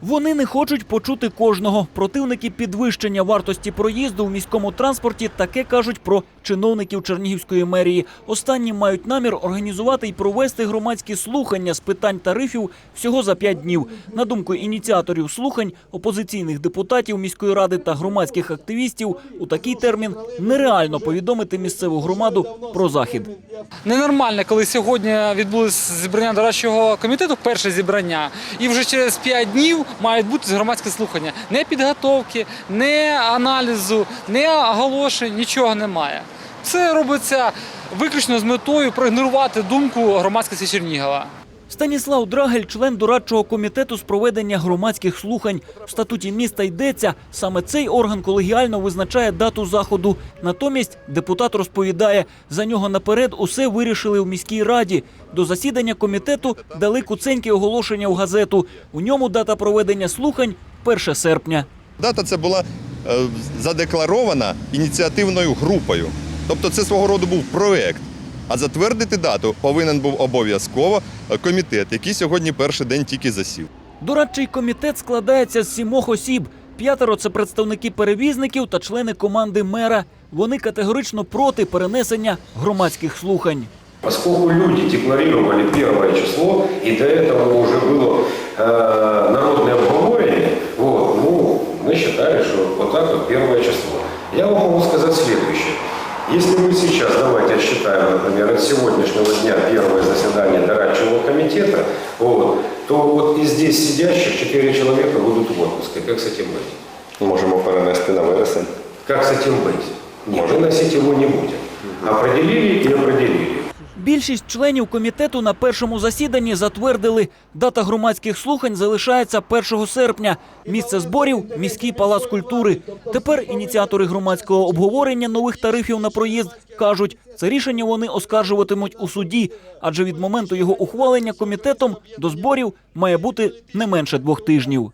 Вони не хочуть почути кожного. Противники підвищення вартості проїзду в міському транспорті таке кажуть про чиновників Чернігівської мерії. Останні мають намір організувати і провести громадські слухання з питань тарифів всього за п'ять днів. На думку ініціаторів слухань, опозиційних депутатів міської ради та громадських активістів, у такий термін нереально повідомити місцеву громаду про захід. Ненормально, коли сьогодні відбулось зібрання дорадчого комітету, перше зібрання, і вже через 5 днів мають бути громадські слухання. Не підготовки, не аналізу, не оголошень, нічого немає. Це робиться виключно з метою проігнорувати думку громадськості Чернігова. Станіслав Драгель, член дорадчого комітету з проведення громадських слухань. В статуті міста йдеться, саме цей орган колегіально визначає дату заходу. Натомість депутат розповідає, за нього наперед усе вирішили в міській раді. До засідання комітету дали куценьке оголошення в газету. У ньому дата проведення слухань 1 серпня. Дата це була е, задекларована ініціативною групою. Тобто це свого роду був проект. А затвердити дату повинен був обов'язково е, комітет, який сьогодні перший день тільки засів. Дорадчий комітет складається з сімох осіб. П'ятеро це представники перевізників та члени команди мера. Вони категорично проти перенесення громадських слухань. Поскольку люди декларировали первое число, и до этого уже было э, народное обговорение, вот, ну, мы считали, что вот так вот первое число. Я вам могу сказать следующее. Если мы сейчас, давайте считаем, например, от сегодняшнего дня первое заседание дорадчего комитета, вот, то вот из здесь сидящих четыре человека будут в отпуске. Как с этим быть? Можемо перенести на вересень. Как с этим быть? Нет, мы носить его не будем. Определили и определили. Більшість членів комітету на першому засіданні затвердили, дата громадських слухань залишається 1 серпня. Місце зборів міський палац культури. Тепер ініціатори громадського обговорення нових тарифів на проїзд кажуть, це рішення вони оскаржуватимуть у суді, адже від моменту його ухвалення комітетом до зборів має бути не менше двох тижнів.